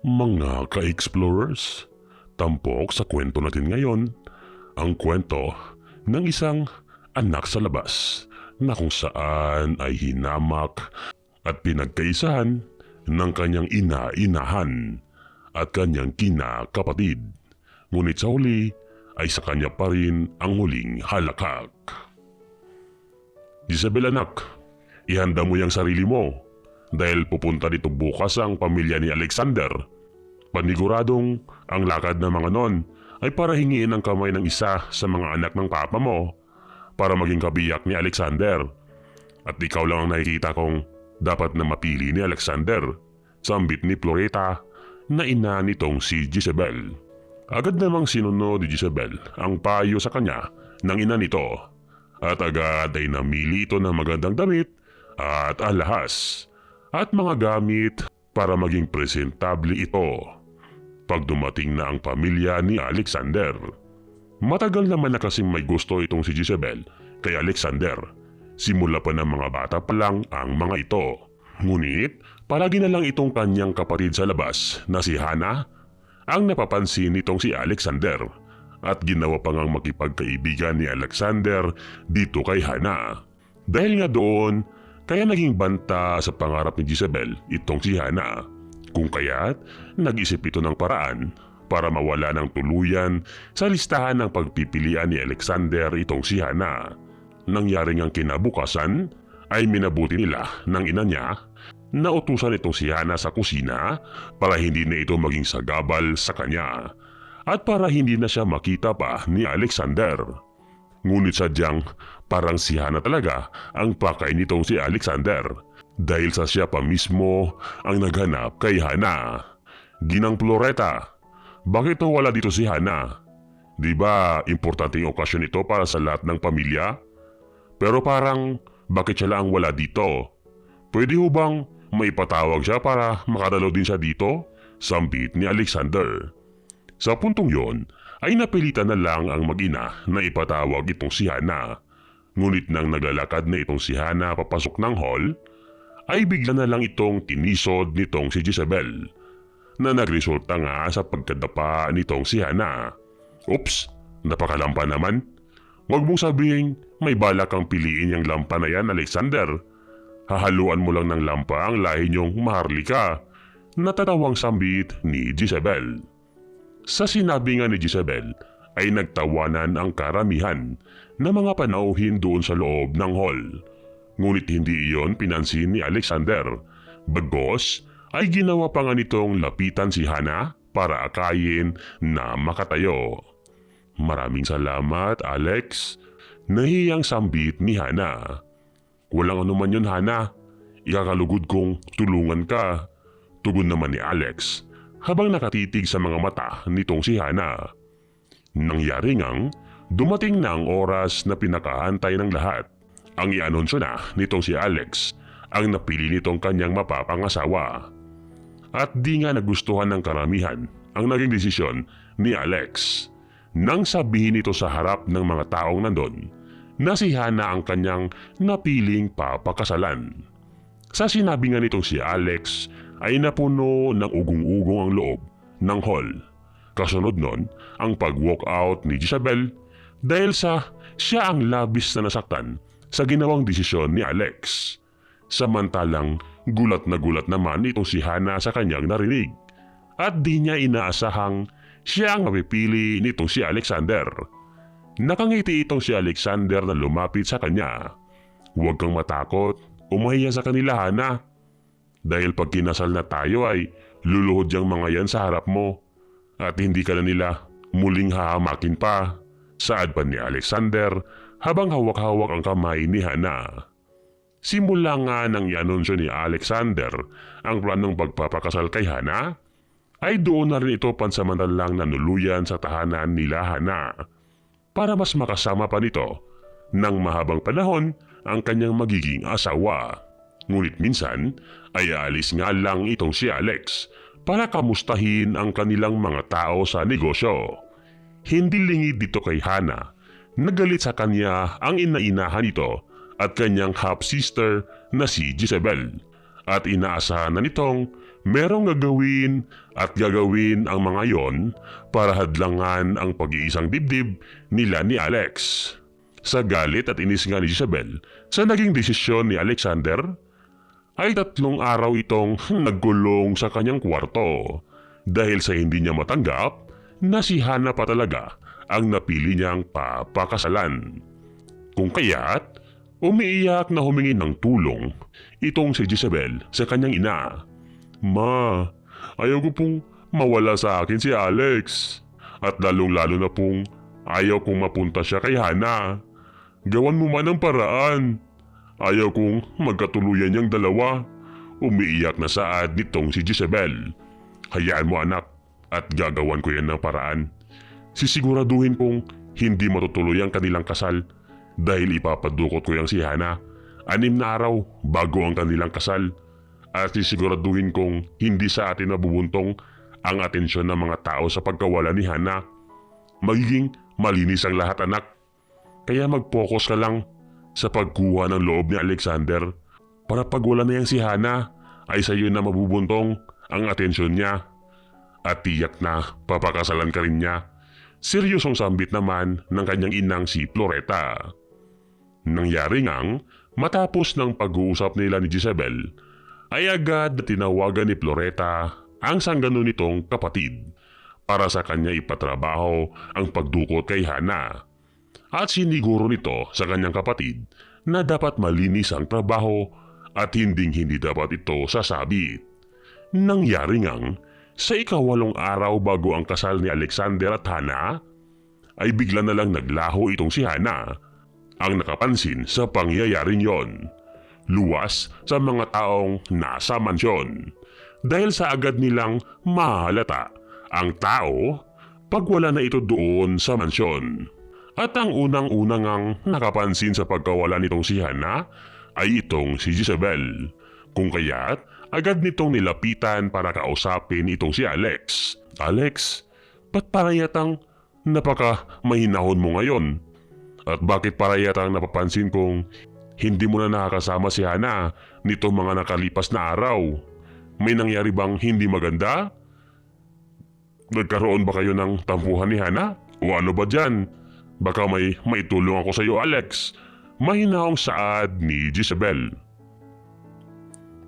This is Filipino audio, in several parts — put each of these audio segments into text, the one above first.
Mga ka-explorers, tampok sa kwento natin ngayon, ang kwento ng isang anak sa labas na kung saan ay hinamak at pinagkaisahan ng kanyang ina-inahan at kanyang kina-kapatid. Ngunit sa huli ay sa kanya pa rin ang huling halakak. Isabel anak, ihanda mo yung sarili mo dahil pupunta dito bukas ang pamilya ni Alexander. Paniguradong ang lakad ng mga non ay para hingiin ang kamay ng isa sa mga anak ng papa mo para maging kabiyak ni Alexander. At ikaw lang ang nakikita kong dapat na mapili ni Alexander. Sambit ni Floreta na ina nitong si Jezebel. Agad namang sinunod ni Jezebel ang payo sa kanya ng ina nito at agad ay namili ito ng magandang damit at alahas at mga gamit para maging presentable ito pag dumating na ang pamilya ni Alexander. Matagal naman na kasing may gusto itong si Jezebel kay Alexander. Simula pa ng mga bata pa lang ang mga ito. Ngunit palagi na lang itong kanyang kapatid sa labas na si Hana ang napapansin nitong si Alexander at ginawa pa ngang makipagkaibigan ni Alexander dito kay Hana. Dahil nga doon, kaya naging banta sa pangarap ni Jezebel itong si Hana. Kung kaya't nag-isip ito ng paraan para mawala ng tuluyan sa listahan ng pagpipilian ni Alexander itong si Hana. Nangyari ngang kinabukasan ay minabuti nila ng ina niya na utusan itong si Hana sa kusina para hindi na ito maging sagabal sa kanya at para hindi na siya makita pa ni Alexander. Ngunit sadyang parang si Hana talaga ang pakay nitong si Alexander dahil sa siya pa mismo ang naghanap kay Hana. Ginang Floreta, bakit wala dito si Hana? Di ba importanteng okasyon ito para sa lahat ng pamilya? Pero parang bakit siya lang wala dito? Pwede ho bang maipatawag siya para makadalaw din siya dito? Sambit ni Alexander. Sa puntong yon ay napilitan na lang ang mag-ina na ipatawag itong si Hana. Ngunit nang naglalakad na itong si Hana papasok ng hall, ay bigla na lang itong tinisod nitong si Jezebel na nagresulta nga sa pagkadapa nitong si Hana. Oops, napakalampa naman. Huwag mong sabihin may balak kang piliin yung lampa na yan, Alexander. Hahaluan mo lang ng lampa ang lahi niyong maharlika. Natatawang sambit ni Jezebel. Sa sinabi nga ni Jezebel ay nagtawanan ang karamihan na mga panauhin doon sa loob ng hall. Ngunit hindi iyon pinansin ni Alexander. Bagos ay ginawa pa nga nitong lapitan si Hana para akayin na makatayo. Maraming salamat, Alex. Nahiyang sambit ni Hana. Walang anuman yun, Hana. Ikakalugod kong tulungan ka. Tugon naman ni Alex habang nakatitig sa mga mata nitong si Hana. Nangyari ngang dumating na ang oras na pinakahantay ng lahat. Ang ianunsyo na nitong si Alex ang napili nitong kanyang mapapangasawa. At di nga nagustuhan ng karamihan ang naging desisyon ni Alex. Nang sabihin ito sa harap ng mga taong nandun na si Hana ang kanyang napiling papakasalan. Sa sinabi nga nitong si Alex ay napuno ng ugong-ugong ang loob ng hall. Kasunod nun ang pag-walk out ni Jezebel dahil sa siya ang labis na nasaktan sa ginawang desisyon ni Alex. Samantalang gulat na gulat naman itong si Hana sa kanyang narinig at di niya inaasahang siya ang mapipili nitong si Alexander. Nakangiti itong si Alexander na lumapit sa kanya. Huwag kang matakot, umahiya sa kanila Hana. Dahil pag kinasal na tayo ay luluhod yung mga yan sa harap mo at hindi ka na nila muling hahamakin pa. Saad pa ni Alexander habang hawak-hawak ang kamay ni Hana. Simula nga nang ianunsyo ni Alexander ang planong pagpapakasal kay Hana, ay doon na rin ito pansamantalang nanuluyan sa tahanan nila Hana para mas makasama pa nito ng mahabang panahon ang kanyang magiging asawa. Ngunit minsan ay aalis nga lang itong si Alex para kamustahin ang kanilang mga tao sa negosyo. Hindi lingid dito kay Hana. Nagalit sa kanya ang inainahan nito at kanyang half-sister na si Jezebel. At inaasahan na nitong merong gagawin at gagawin ang mga yon para hadlangan ang pag-iisang dibdib nila ni Alex. Sa galit at inis nga ni Isabel sa naging desisyon ni Alexander, ay tatlong araw itong nagkulong sa kanyang kwarto dahil sa hindi niya matanggap na si Hana pa talaga ang napili niyang papakasalan. Kung kaya't, umiiyak na humingi ng tulong itong si Jezebel sa kanyang ina. Ma, ayaw ko pong mawala sa akin si Alex. At lalong-lalo na pong ayaw kong mapunta siya kay Hana. Gawan mo man ang paraan. Ayaw kong magkatuluyan niyang dalawa. Umiiyak na saad nitong si Jezebel. Hayaan mo anak at gagawan ko yan ng paraan. Sisiguraduhin kong hindi matutuloy ang kanilang kasal dahil ipapadukot ko yung si Hana. Anim na araw bago ang kanilang kasal at sisiguraduhin kong hindi sa atin mabubuntong ang atensyon ng mga tao sa pagkawala ni Hana. Magiging malinis ang lahat anak. Kaya mag-focus ka lang sa pagkuha ng loob ni Alexander para pag wala na yan si Hana ay sa iyo na mabubuntong ang atensyon niya. At tiyak na papakasalan ka rin niya. Seryosong sambit naman ng kanyang inang si Floreta. Nangyari ngang matapos ng pag-uusap nila ni Jezebel ay agad na tinawagan ni Floreta ang sanggano nitong kapatid para sa kanya ipatrabaho ang pagdukot kay Hana. At siniguro nito sa kanyang kapatid na dapat malinis ang trabaho at hinding hindi dapat ito sasabit. Nangyari ngang sa ikawalong araw bago ang kasal ni Alexander at Hana, ay bigla na lang naglaho itong si Hana ang nakapansin sa pangyayaring yon. Luwas sa mga taong nasa mansyon dahil sa agad nilang mahalata ang tao pag wala na ito doon sa mansyon. At ang unang-unang ang nakapansin sa pagkawala nitong si Hana ay itong si Jezebel. Kung kaya't agad nitong nilapitan para kausapin itong si Alex. Alex, ba't para yatang napaka mahinahon mo ngayon? At bakit para yatang napapansin kong hindi mo na nakakasama si Hana nitong mga nakalipas na araw? May nangyari bang hindi maganda? Nagkaroon ba kayo ng tampuhan ni Hana? O ano ba dyan? Baka may maitulong ako sa iyo Alex. Mahinaong saad ni Jezebel.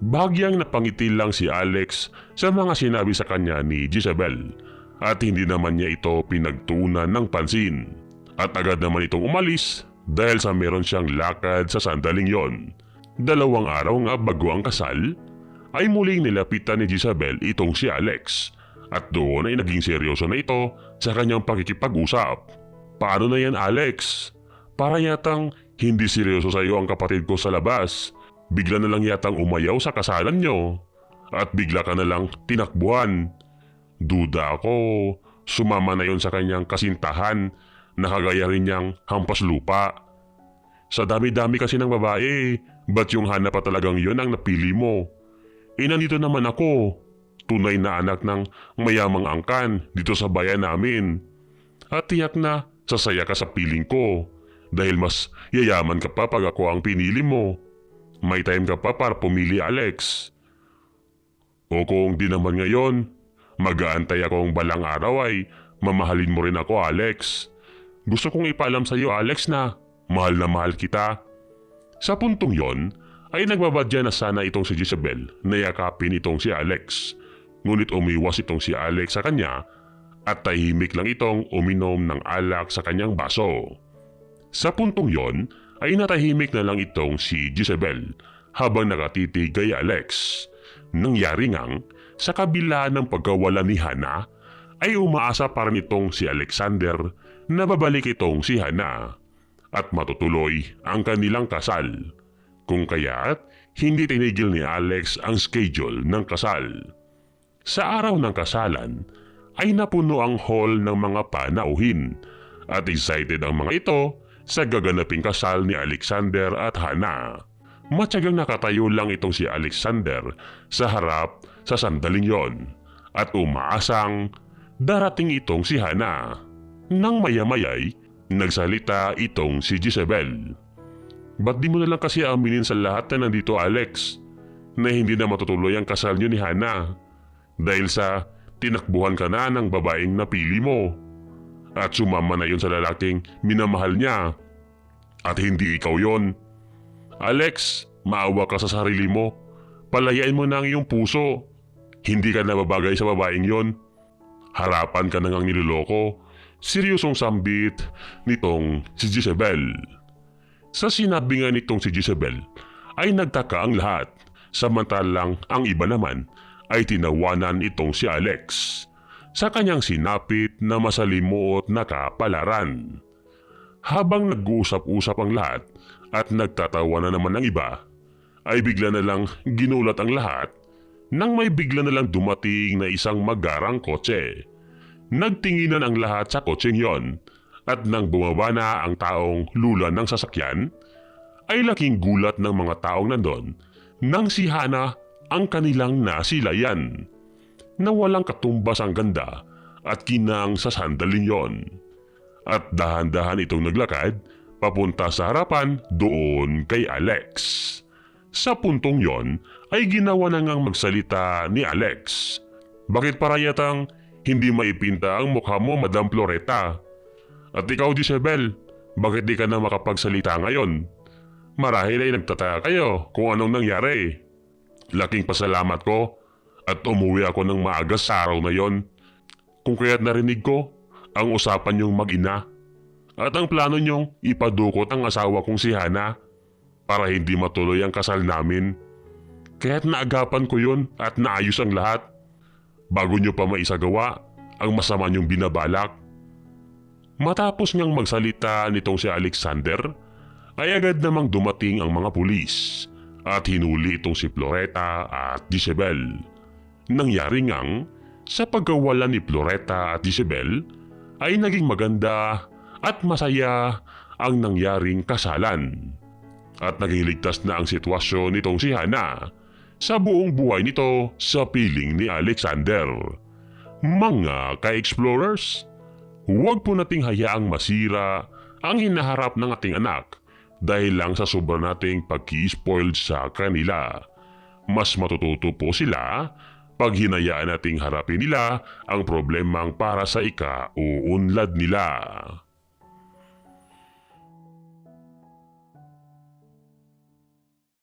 Bagyang napangiti lang si Alex sa mga sinabi sa kanya ni Jezebel at hindi naman niya ito pinagtuunan ng pansin. At agad naman itong umalis dahil sa meron siyang lakad sa sandaling yon. Dalawang araw nga bago ang kasal ay muling nilapitan ni Jezebel itong si Alex at doon ay naging seryoso na ito sa kanyang pakikipag-usap. Paano na yan Alex? Para yatang hindi seryoso sa iyo ang kapatid ko sa labas bigla na lang yatang umayaw sa kasalan nyo at bigla ka na lang tinakbuhan. Duda ako, sumama na yon sa kanyang kasintahan na kagaya rin niyang hampas lupa. Sa dami-dami kasi ng babae, ba't yung hanap pa talagang yon ang napili mo? Eh nandito naman ako, tunay na anak ng mayamang angkan dito sa bayan namin. At tiyak na sasaya ka sa piling ko dahil mas yayaman ka pa pag ako ang pinili mo. May time ka pa para pumili Alex. O kung di naman ngayon, mag-aantay akong balang araw ay mamahalin mo rin ako Alex. Gusto kong ipaalam sa iyo Alex na mahal na mahal kita. Sa puntong yon ay nagbabadya na sana itong si Jezebel na yakapin itong si Alex. Ngunit umiwas itong si Alex sa kanya at tahimik lang itong uminom ng alak sa kanyang baso. Sa puntong yon ay natahimik na lang itong si Jezebel habang nakatitig kay Alex. Nangyari ngang sa kabila ng pagkawala ni Hana ay umaasa pa rin itong si Alexander na babalik itong si Hana at matutuloy ang kanilang kasal. Kung kaya't hindi tinigil ni Alex ang schedule ng kasal. Sa araw ng kasalan ay napuno ang hall ng mga panauhin at excited ang mga ito sa gaganaping kasal ni Alexander at Hana. Matyagang nakatayo lang itong si Alexander sa harap sa sandaling yon at umaasang darating itong si Hana. Nang mayamayay, nagsalita itong si Jezebel. Ba't di mo na lang kasi aminin sa lahat na nandito Alex? Na hindi na matutuloy ang kasal niyo ni Hana Dahil sa tinakbuhan ka na ng babaeng napili mo. At sumama na yon sa lalaking minamahal niya. At hindi ikaw yon. Alex, maawa ka sa sarili mo. Palayain mo na ang iyong puso. Hindi ka nababagay sa babaeng yon. Harapan ka na ngang niloloko. Seryosong sambit nitong si Jezebel. Sa sinabi nga nitong si Jezebel, ay nagtaka ang lahat. Samantalang ang iba naman ay tinawanan itong si Alex sa kanyang sinapit na masalimuot na kapalaran. Habang nag-uusap-usap ang lahat at nagtatawa na naman ang iba, ay bigla na lang ginulat ang lahat nang may bigla na lang dumating na isang magarang kotse. Nagtinginan ang lahat sa kotseng yon at nang bumaba na ang taong lula ng sasakyan, ay laking gulat ng mga taong nandon nang si Hana ang kanilang nasilayan na walang katumbas ang ganda at kinang sa sandaling yon. At dahan-dahan itong naglakad papunta sa harapan doon kay Alex. Sa puntong yon ay ginawa na ngang magsalita ni Alex. Bakit parayatang hindi maipinta ang mukha mo, Madam Floreta? At ikaw, Jezebel, bakit di ka na makapagsalita ngayon? Marahil ay nagtataka kayo kung anong nangyari. Laking pasalamat ko at umuwi ako ng maaga sa araw na yon. Kung kaya't narinig ko ang usapan niyong mag-ina at ang plano niyong ipadukot ang asawa kong si Hana para hindi matuloy ang kasal namin. Kaya't naagapan ko yun at naayos ang lahat bago niyo pa maisagawa ang masama niyong binabalak. Matapos niyang magsalita nitong si Alexander, ay agad namang dumating ang mga pulis at hinuli itong si Floreta at Jezebel. Nangyari ngang sa pagkawala ni Floreta at Jezebel ay naging maganda at masaya ang nangyaring kasalan. At naging ligtas na ang sitwasyon nitong si Hana sa buong buhay nito sa piling ni Alexander. Mga ka-explorers, huwag po nating hayaang masira ang hinaharap ng ating anak dahil lang sa sobra nating pag-spoiled sa kanila. Mas matututo po sila pag hinayaan nating harapin nila ang problemang para sa ika-uunlad nila.